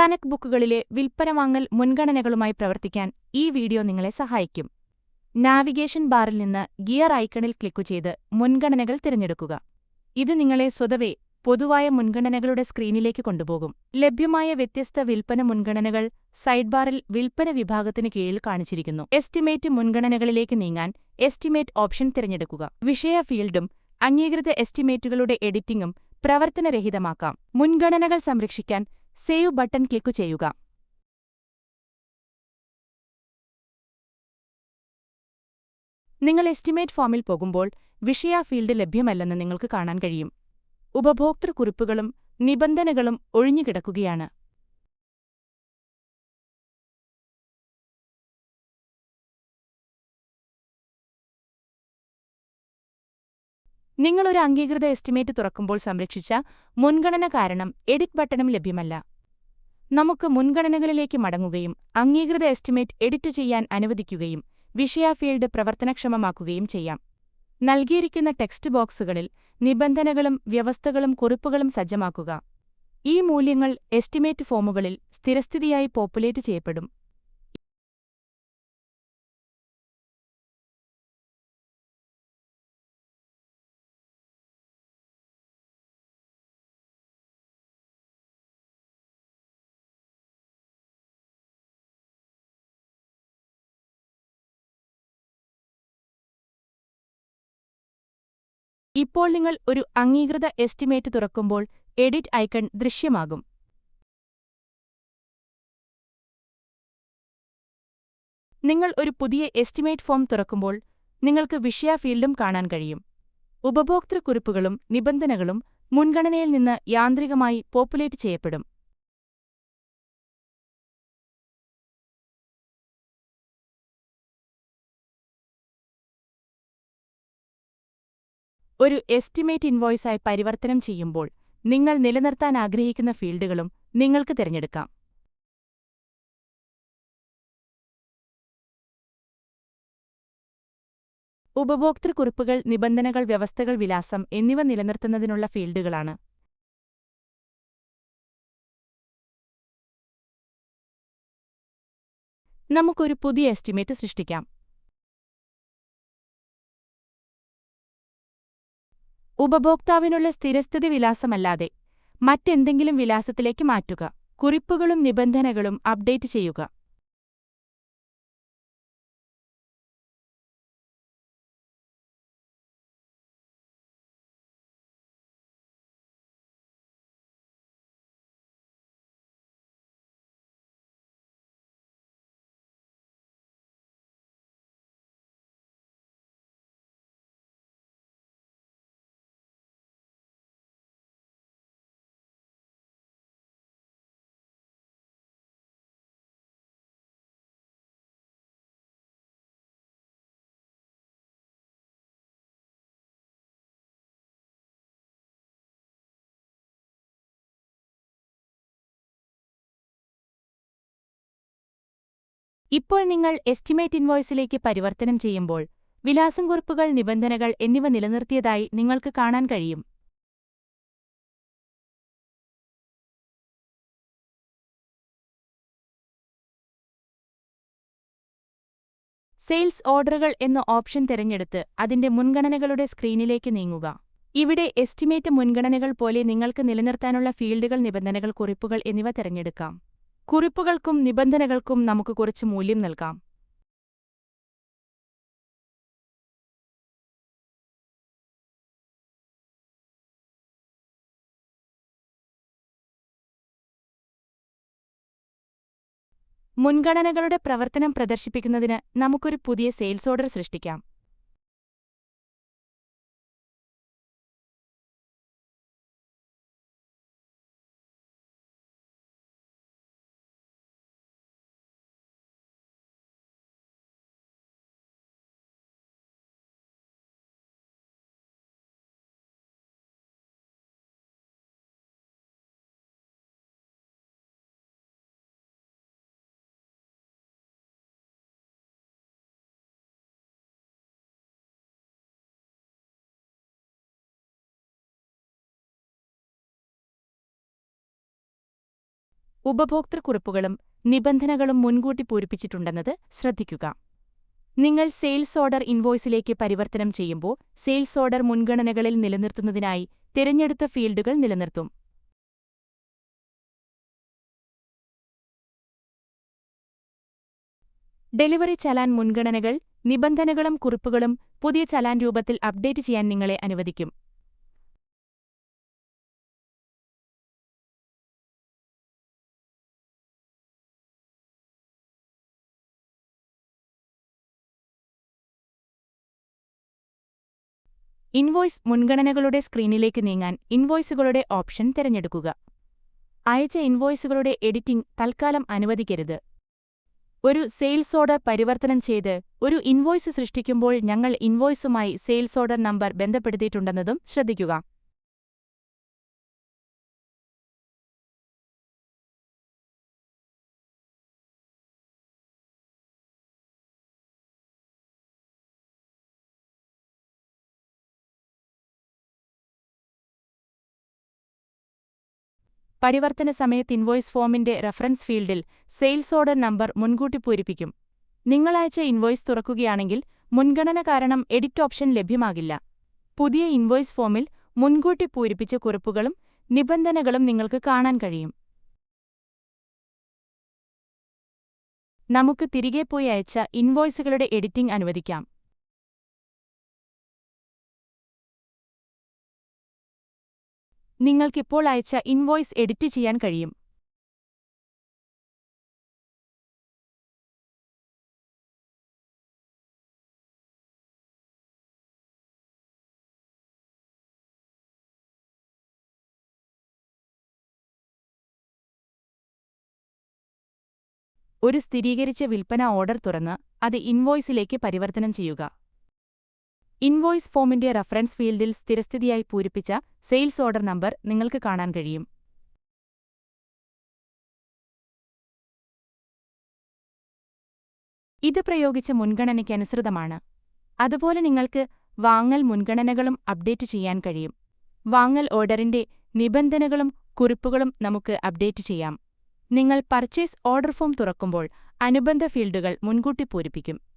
കനക് ബുക്കുകളിലെ വിൽപ്പന വാങ്ങൽ മുൻഗണനകളുമായി പ്രവർത്തിക്കാൻ ഈ വീഡിയോ നിങ്ങളെ സഹായിക്കും. നാവിഗേഷൻ ബാറിൽ നിന്ന് ഗിയർ ഐക്കണിൽ ക്ലിക്കു ചെയ്ത് മുൻഗണനകൾ തിരഞ്ഞെടുക്കുക. ഇത് നിങ്ങളെ സ്വതവേ പൊതുവായ മുൻഗണനകളുടെ സ്ക്രീനിലേക്ക് കൊണ്ടുപോകും. ലഭ്യമായ വ്യത്യസ്ത വിൽപ്പന മുൻഗണനകൾ സൈഡ് ബാറിൽ വിൽപ്പന വിഭാഗത്തിന് കീഴിൽ കാണിച്ചിരിക്കുന്നു. എസ്റ്റിമേറ്റ് മുൻഗണനകളിലേക്ക് നീങ്ങാൻ എസ്റ്റിമേറ്റ് ഓപ്ഷൻ തിരഞ്ഞെടുക്കുക. വിഷയ ഫീൽഡും അംഗീകൃത എസ്റ്റിമേറ്റുകളുടെ എഡിറ്റിംഗും പ്രവർത്തനരഹിതമാക്കാം. മുൻഗണനകൾ സംരക്ഷിക്കാൻ സേവ് ബട്ടൺ ക്ലിക്കു ചെയ്യുക. നിങ്ങൾ എസ്റ്റിമേറ്റ് ഫോമിൽ പോകുമ്പോൾ വിഷയ ഫീൽഡ് ലഭ്യമല്ലെന്ന് നിങ്ങൾക്ക് കാണാൻ കഴിയും. ഉപഭോക്തൃ കുറിപ്പുകളും നിബന്ധനകളും ഒഴിഞ്ഞുകിടക്കുകയാണ്. നിങ്ങളൊരു അംഗീകൃത എസ്റ്റിമേറ്റ് തുറക്കുമ്പോൾ സംരക്ഷിച്ച മുൻഗണന കാരണം എഡിറ്റ് ബട്ടണും ലഭ്യമല്ല. നമുക്ക് മുൻഗണനകളിലേക്ക് മടങ്ങുകയും അംഗീകൃത എസ്റ്റിമേറ്റ് എഡിറ്റ് ചെയ്യാൻ അനുവദിക്കുകയും വിഷയ ഫീൽഡ് പ്രവർത്തനക്ഷമമാക്കുകയും ചെയ്യാം. നൽകിയിരിക്കുന്ന ടെക്സ്റ്റ് ബോക്സുകളിൽ നിബന്ധനകളും വ്യവസ്ഥകളും കുറിപ്പുകളും സജ്ജമാക്കുക. ഈ മൂല്യങ്ങൾ എസ്റ്റിമേറ്റ് ഫോമുകളിൽ സ്ഥിരസ്ഥിതിയായി പോപ്പുലേറ്റ് ചെയ്യപ്പെടും. ഇപ്പോൾ നിങ്ങൾ ഒരു അംഗീകൃത എസ്റ്റിമേറ്റ് തുറക്കുമ്പോൾ എഡിറ്റ് ഐക്കൺ ദൃശ്യമാകും. നിങ്ങൾ ഒരു പുതിയ എസ്റ്റിമേറ്റ് ഫോം തുറക്കുമ്പോൾ നിങ്ങൾക്ക് വിഷയ ഫീൽഡും കാണാൻ കഴിയും. ഉപഭോക്തൃക്കുറിപ്പുകളും നിബന്ധനകളും മുൻഗണനയിൽ നിന്ന് യാന്ത്രികമായി പോപ്പുലേറ്റ് ചെയ്യപ്പെടും. ഒരു എസ്റ്റിമേറ്റ് ഇൻവോയ്സായി പരിവർത്തനം ചെയ്യുമ്പോൾ നിങ്ങൾ നിലനിർത്താൻ ആഗ്രഹിക്കുന്ന ഫീൽഡുകളും നിങ്ങൾക്ക് തിരഞ്ഞെടുക്കാം. ഉപഭോക്തൃക്കുറിപ്പുകൾ നിബന്ധനകൾ വ്യവസ്ഥകൾ വിലാസം എന്നിവ നിലനിർത്തുന്നതിനുള്ള ഫീൽഡുകളാണ്. നമുക്കൊരു പുതിയ എസ്റ്റിമേറ്റ് സൃഷ്ടിക്കാം. ഉപഭോക്താവിനുള്ള സ്ഥിരസ്ഥിതി വിലാസമല്ലാതെ മറ്റെന്തെങ്കിലും വിലാസത്തിലേക്ക് മാറ്റുക. കുറിപ്പുകളും നിബന്ധനകളും അപ്ഡേറ്റ് ചെയ്യുക. ഇപ്പോൾ നിങ്ങൾ എസ്റ്റിമേറ്റ് ഇൻവോയ്സിലേക്ക് പരിവർത്തനം ചെയ്യുമ്പോൾ വിലാസം കുറിപ്പുകൾ നിബന്ധനകൾ എന്നിവ നിലനിർത്തിയതായി നിങ്ങൾക്ക് കാണാൻ കഴിയും. സെയിൽസ് ഓർഡറുകൾ എന്ന ഓപ്ഷൻ തിരഞ്ഞെടുത്ത് അതിന്റെ മുൻഗണനകളുടെ സ്ക്രീനിലേക്ക് നീങ്ങുക. ഇവിടെ എസ്റ്റിമേറ്റ് മുൻഗണനകൾ പോലെ നിങ്ങൾക്ക് നിലനിർത്താനുള്ള ഫീൽഡുകൾ നിബന്ധനകൾ കുറിപ്പുകൾ എന്നിവ തിരഞ്ഞെടുക്കാം. കുറിപ്പുകൾക്കും നിബന്ധനകൾക്കും നമുക്ക് കുറച്ച് മൂല്യം നൽകാം. മുൻഗണനകളുടെ പ്രവർത്തനം പ്രദർശിപ്പിക്കുന്നതിന് നമുക്കൊരു പുതിയ സെയിൽസ് ഓർഡർ സൃഷ്ടിക്കാം. ഉപഭോക്തൃക്കുറിപ്പുകളും നിബന്ധനകളും മുൻകൂട്ടി പൂരിപ്പിച്ചിട്ടുണ്ടെന്നത് ശ്രദ്ധിക്കുക. നിങ്ങൾ സെയിൽസ് ഓർഡർ ഇൻവോയ്സിലേക്ക് പരിവർത്തനം ചെയ്യുമ്പോൾ സെയിൽസ് ഓർഡർ മുൻഗണനകളിൽ നിലനിർത്തുന്നതിനായി തിരഞ്ഞെടുത്ത ഫീൽഡുകൾ നിലനിർത്തും. ഡെലിവറി ചലാൻ മുൻഗണനകൾ നിബന്ധനകളും കുറിപ്പുകളും പുതിയ ചലാൻ രൂപത്തിൽ അപ്ഡേറ്റ് ചെയ്യാൻ നിങ്ങളെ അനുവദിക്കും. ഇൻവോയ്സ് മുൻഗണനകളുടെ സ്ക്രീനിലേക്ക് നീങ്ങാൻ ഇൻവോയ്സുകളുടെ ഓപ്ഷൻ തിരഞ്ഞെടുക്കുക. അയച്ച ഇൻവോയ്സുകളുടെ എഡിറ്റിംഗ് തൽക്കാലം അനുവദിക്കരുത്. ഒരു സെയിൽസ് ഓർഡർ പരിവർത്തനം ചെയ്ത് ഒരു ഇൻവോയ്സ് സൃഷ്ടിക്കുമ്പോൾ ഞങ്ങൾ ഇൻവോയ്സുമായി സെയിൽസ് ഓർഡർ നമ്പർ ബന്ധപ്പെടുത്തിയിട്ടുണ്ടെന്നതും ശ്രദ്ധിക്കുക. പരിവർത്തന സമയത്ത് ഇൻവോയ്സ് ഫോമിന്റെ റഫറൻസ് ഫീൽഡിൽ സെയിൽസ് ഓർഡർ നമ്പർ മുൻകൂട്ടി പൂരിപ്പിക്കും. നിങ്ങൾ അയച്ച ഇൻവോയ്സ് തുറക്കുകയാണെങ്കിൽ മുൻഗണന കാരണം എഡിറ്റ് ഓപ്ഷൻ ലഭ്യമാകില്ല. പുതിയ ഇൻവോയ്സ് ഫോമിൽ മുൻകൂട്ടി പൂരിപ്പിച്ച കുറിപ്പുകളും നിബന്ധനകളും നിങ്ങൾക്ക് കാണാൻ കഴിയും. നമുക്ക് തിരികെ പോയി അയച്ച ഇൻവോയ്സുകളുടെ എഡിറ്റിംഗ് അനുവദിക്കാം. നിങ്ങൾക്കിപ്പോൾ അയച്ച ഇൻവോയ്സ് എഡിറ്റ് ചെയ്യാൻ കഴിയും. ഒരു സ്ഥിരീകരിച്ച വിൽപ്പന ഓർഡർ തുറന്ന് അത് ഇൻവോയ്സിലേക്ക് പരിവർത്തനം ചെയ്യുക. ഇൻവോയ്സ് ഫോമിന്റെ റഫറൻസ് ഫീൽഡിൽ സ്ഥിരസ്ഥിതിയായി പൂരിപ്പിച്ച സെയിൽസ് ഓർഡർ നമ്പർ നിങ്ങൾക്ക് കാണാൻ കഴിയും. ഇത് പ്രയോഗിച്ച മുൻഗണനയ്ക്കനുസൃതമാണ്. അതുപോലെ നിങ്ങൾക്ക് വാങ്ങൽ മുൻഗണനകളും അപ്ഡേറ്റ് ചെയ്യാൻ കഴിയും. വാങ്ങൽ ഓർഡറിന്റെ നിബന്ധനകളും കുറിപ്പുകളും നമുക്ക് അപ്ഡേറ്റ് ചെയ്യാം. നിങ്ങൾ പർച്ചേസ് ഓർഡർ ഫോം തുറക്കുമ്പോൾ അനുബന്ധ ഫീൽഡുകൾ മുൻകൂട്ടി പൂരിപ്പിക്കും.